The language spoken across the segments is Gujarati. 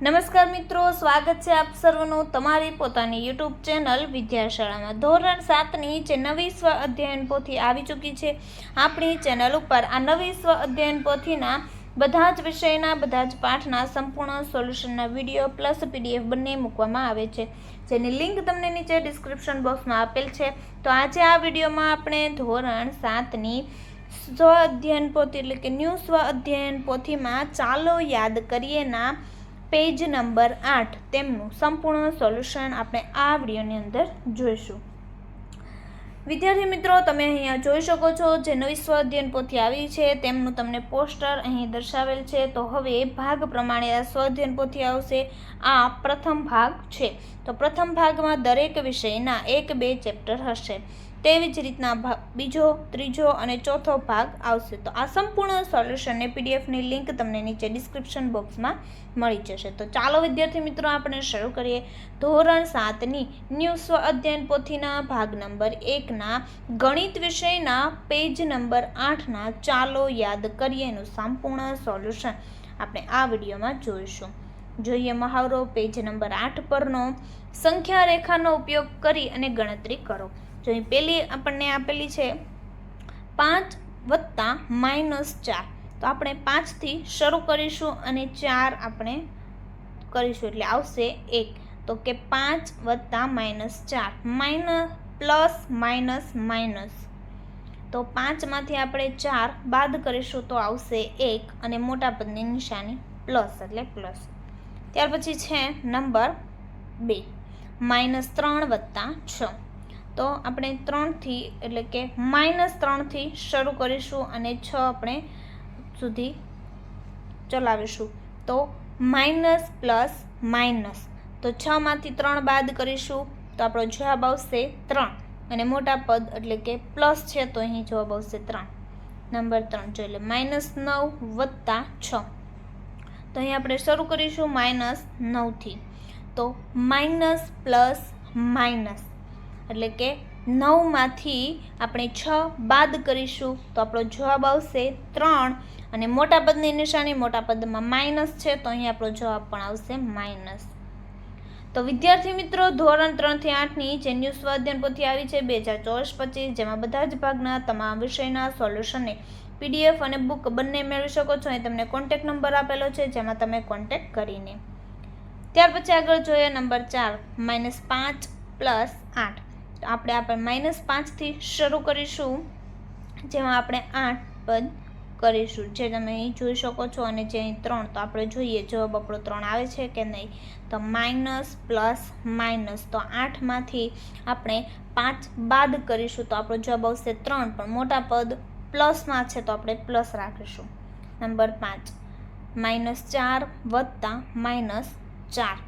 નમસ્કાર મિત્રો, સ્વાગત છે આપ સર્વનું તમારી પોતાની યુટ્યુબ ચેનલ વિદ્યાશાળામાં. ધોરણ સાતની જે નવી સ્વ અધ્યયન પોથી આવી ચૂકી છે, આપણી ચેનલ ઉપર આ નવી સ્વ અધ્યયન પોથીના બધા જ વિષયના, બધા જ પાઠના સંપૂર્ણ સોલ્યુશનના વીડિયો પ્લસ પીડીએફ બંને મૂકવામાં આવે છે. જેની લિંક તમને નીચે ડિસ્ક્રિપ્શન બોક્સમાં આપેલ છે. તો આજે આ વિડીયોમાં આપણે ધોરણ સાતની સ્વ અધ્યયન પોથી એટલે કે ન્યૂ સ્વ અધ્યયન પોથીમાં ચાલો યાદ કરીએના પેજ નંબર આઠ તેમનું સંપૂર્ણ સોલ્યુશન આપણે આ વિડીયોની અંદર જોઈશું. વિદ્યાર્થી મિત્રો, તમે અહીંયા જોઈ શકો છો જે નવી સ્વાધ્યયન પોથી આવી છે, તેમનું તમને પોસ્ટર અહીં દર્શાવેલ છે. તો હવે ભાગ પ્રમાણે આ સ્વાધ્યયન પોથી આવશે. આ પ્રથમ ભાગ છે. તો પ્રથમ ભાગમાં દરેક વિષયના એક બે ચેપ્ટર હશે. તેવી જ રીતના બીજો, ત્રીજો અને ચોથો ભાગ આવશે. તો આ સંપૂર્ણ સોલ્યુશનને પીડીએફની લિંક તમને નીચે ડિસ્ક્રિપ્શન બોક્સમાં મળી જશે. તો ચાલો વિદ્યાર્થી મિત્રો, આપણે શરૂ કરીએ. ધોરણ સાતની ન્યૂ સ્વ અધ્યયન પોથીના ભાગ નંબર એકના ગણિત વિષયના પેજ નંબર આઠના ચાલો યાદ કરીએનું સંપૂર્ણ સોલ્યુશન આપણે આ વિડીયોમાં જોઈશું. જોઈએ મહાવરો, પેજ નંબર આઠ પરનો સંખ્યા રેખાનો ઉપયોગ કરી અને ગણતરી કરો. જો અહીં પેલી આપણને આપેલી છે પાંચ વત્તા માઇનસ ચાર. તો આપણે પાંચથી શરૂ કરીશું અને ચાર આપણે કરીશું એટલે આવશે એક. તો કે પાંચ વત્તા માઇનસ ચાર. Minus plus minus minus. તો પાંચમાંથી આપણે ચાર બાદ કરીશું તો આવશે એક અને મોટા પદની નિશાની પ્લસ એટલે પ્લસ. ત્યાર પછી છે નંબર બે. માઇનસ ત્રણ વત્તા છ. તો આપણે ત્રણથી, એટલે કે માઇનસ ત્રણથી શરૂ કરીશું અને છ આપણે સુધી ચલાવીશું. તો માઇનસ પ્લસ માઇનસ તો છમાંથી ત્રણ બાદ કરીશું, તો આપણો જવાબ આવશે ત્રણ. અને મોટા પદ, એટલે કે પ્લસ છે, તો અહીં જવાબ આવશે ત્રણ. નંબર ત્રણ, જો એટલે માઇનસ નવ વત્તા છ. તો અહીં આપણે શરૂ કરીશું માઇનસ નવથી. તો માઇનસ પ્લસ માઇનસ એટલે કે નવમાંથી આપણે છ બાદ કરીશું તો આપણો જવાબ આવશે ત્રણ. અને મોટા પદની નિશાની મોટા પદમાં માઇનસ છે તો અહીં આપણો જવાબ પણ આવશે માઇનસ. તો વિદ્યાર્થી મિત્રો, ધોરણ ત્રણથી આઠની જે ન્યૂ સ્વાધ્યાન પોથી આવી છે બે હજાર ચોવીસ પચીસ, જેમાં બધા જ ભાગના તમામ વિષયના સોલ્યુશનને પીડીએફ અને બુક બંને મેળવી શકો છો. અહીં તમને કોન્ટેક નંબર આપેલો છે, જેમાં તમે કોન્ટેક કરીને. ત્યાર પછી આગળ જોઈએ નંબર ચાર, માઇનસ પાંચ પ્લસ આઠ. આપણે આપણે માઇનસ પાંચથી શરૂ કરીશું, જેમાં આપણે આઠ પદ કરીશું. જે તમે અહીં જોઈ શકો છો અને જે અહીં ત્રણ, તો આપણે જોઈએ જવાબ આપણો ત્રણ આવે છે કે નહીં? તો માઇનસ પ્લસ માઇનસ તો આઠમાંથી આપણે પાંચ બાદ કરીશું, તો આપણો જવાબ આવશે ત્રણ. પણ મોટા પદ પ્લસમાં છે, તો આપણે પ્લસ રાખીશું. નંબર પાંચ માઇનસ ચાર વત્તા માઇનસ ચાર.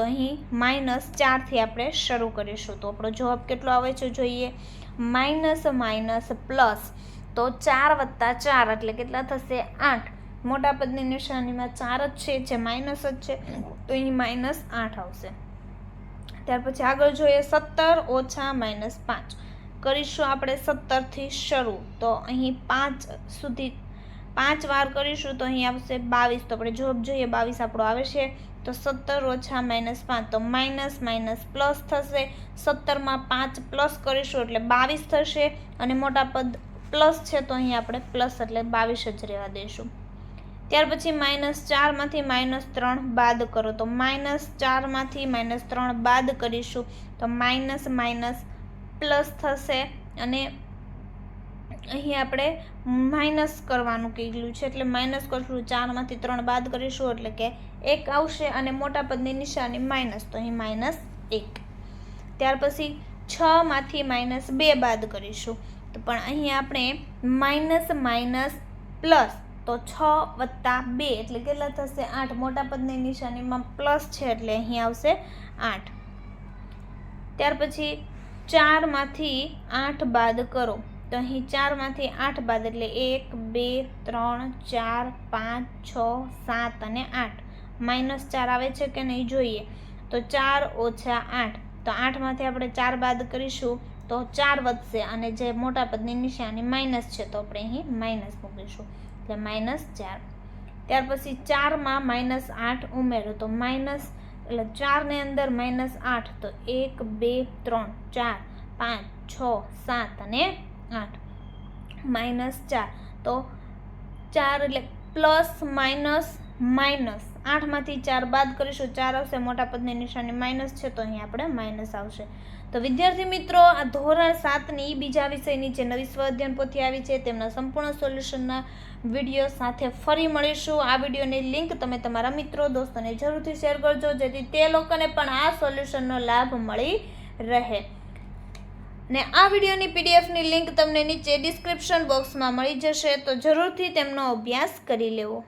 તો અહીં માઇનસ ચારથી આપણે શરૂ કરીશું. તો આપણો જવાબ કેટલો આવે છે જોઈએ? માઇનસ માઇનસ પ્લસ તો ચાર વત્તા ચાર એટલે કેટલા થશે? આઠ. મોટા પદની નિશાનીમાં ચાર જ છે, જે માઇનસ જ છે, તો અહીં માઇનસ આઠ આવશે. ત્યાર પછી આગળ જોઈએ સત્તર ઓછા માઇનસ પાંચ. કરીશું આપણે સત્તરથી શરૂ. તો અહીં પાંચ સુધી પાંચ વાર કરીશું તો અહીં આવશે બાવીસ. તો આપણે જોબ જોઈએ, બાવીસ આપણો આવે છે. તો સત્તર ઓછા માઇનસ પાંચ, તો માઇનસ માઇનસ પ્લસ થશે. સત્તરમાં પાંચ પ્લસ કરીશું એટલે બાવીસ થશે. અને મોટા પદ પ્લસ છે તો અહીં આપણે પ્લસ એટલે બાવીસ જ રહેવા દઈશું. ત્યાર પછી માઇનસ ચારમાંથી માઇનસ ત્રણ બાદ કરો. તો માઇનસ ચારમાંથી માઇનસ ત્રણ બાદ કરીશું. તો માઇનસ માઇનસ પ્લસ થશે અને અહીં આપણે માઇનસ કરવાનું કીધું છે. એટલે માઇનસ કરશું, ચારમાંથી ત્રણ બાદ કરીશું, એટલે કે એક આવશે અને મોટા પદની નિશાની માઇનસ તો અહીં માઇનસ એક. ત્યાર પછી છમાંથી માઇનસ બે બાદ કરીશું. તો પણ અહીં આપણે માઇનસ માઇનસ પ્લસ તો છ વત્તા બે, એટલે કેટલા થશે? આઠ. મોટા પદની નિશાનીમાં પ્લસ છે, એટલે અહીં આવશે આઠ. ત્યાર પછી ચારમાંથી આઠ બાદ કરો. તો અહીં ચારમાંથી આઠ બાદ એટલે એક, બે, ત્રણ, ચાર, પાંચ, છ, સાત અને આઠ. માઇનસ ચાર આવે છે કે નહીં જોઈએ? તો ચાર ઓછા આઠ. તો આઠમાંથી આપણે ચાર બાદ કરીશું તો ચાર વધશે અને જે મોટા પદની નિશાની માઇનસ છે તો આપણે અહીં માઇનસ મૂકીશું. એટલે માઇનસ ચાર. ત્યાર પછી ચારમાં માઇનસ આઠ ઉમેરો. તો માઇનસ એટલે ચારની અંદર માઇનસ આઠ. તો એક, બે, ત્રણ, ચાર, પાંચ, છ, સાત અને આઠ. માઇનસ ચાર. તો ચાર એટલે પ્લસ માઇનસ માઇનસ. આઠમાંથી ચાર બાદ કરીશું. ચાર આવશે મોટા પદની નિશાની માઇનસ છે તો અહીં આપણે માઇનસ આવશે. તો વિદ્યાર્થી મિત્રો, આ ધોરણ સાતની બીજા વિષયની જે નવી સ્વ અધ્યયન પોથી આવી છે. તેમના સંપૂર્ણ સોલ્યુશનના વીડિયો સાથે ફરી મળીશું. આ વિડીયોની લિંક તમે તમારા મિત્રો, દોસ્તોને જરૂરથી શેર કરજો, જેથી તે લોકોને પણ આ સોલ્યુશનનો લાભ મળી રહે. ને આ વિડીયોની પીડીએફની લિંક તમને નીચે ડિસ્ક્રિપ્શન બોક્સમાં મળી જશે, તો જરૂરથી તેમનો અભ્યાસ કરી લેવો.